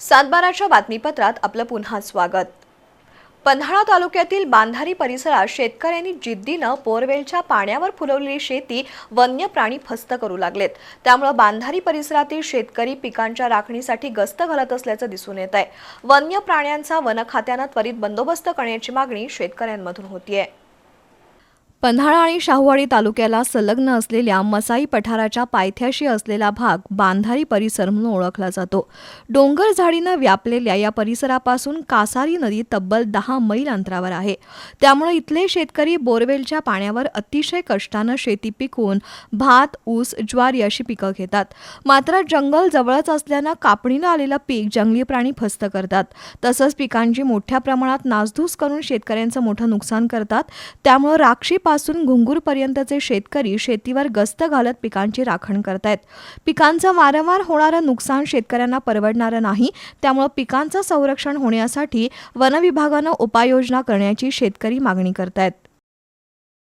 सातबाराच्या बातमीपत्रात आपलं पुन्हा स्वागत. पन्हाळा तालुक्यातील बांधारी परिसरात शेतकऱ्यांनी जिद्दीनं बोरवेलच्या पाण्यावर फुलवलेली शेती वन्य प्राणी फस्त करू लागलेत. त्यामुळे बांधारी परिसरातील शेतकरी पिकांच्या राखणीसाठी गस्त घालत असल्याचं दिसून येत आहे. वन्य प्राण्यांचा वन खात्यानं त्वरित बंदोबस्त करण्याची मागणी शेतकऱ्यांमधून होतीये. पन्हाळा आणि शाहूवाडी तालुक्याला संलग्न असलेल्या मसाई पठाराच्या पायथ्याशी असलेला भाग बांधारी परिसर म्हणून ओळखला जातो. डोंगर झाडीनं व्यापलेल्या या परिसरापासून कासारी नदी तब्बल दहा मैल अंतरावर आहे. त्यामुळे इथले शेतकरी बोरवेलच्या पाण्यावर अतिशय कष्टानं शेती पिकवून भात ऊस ज्वारी अशी पिकं घेतात. मात्र जंगल जवळच असल्यानं कापणीला आलेलं पीक जंगली प्राणी फस्त करतात. तसंच पिकांची मोठ्या प्रमाणात नासधूस करून शेतकऱ्यांचं मोठं नुकसान करतात. त्यामुळं राक्षीपासून घुंगूरपर्यंतचे शेतकरी शेतीवर गस्त घालत पिकांची राखण करतायत. पिकांचं वारंवार होणारं नुकसान शेतकऱ्यांना परवडणारं नाही त्यामुळे पिकांचं संरक्षण होण्यासाठी वनविभागानं उपाययोजना करण्याची शेतकरी मागणी करतायत.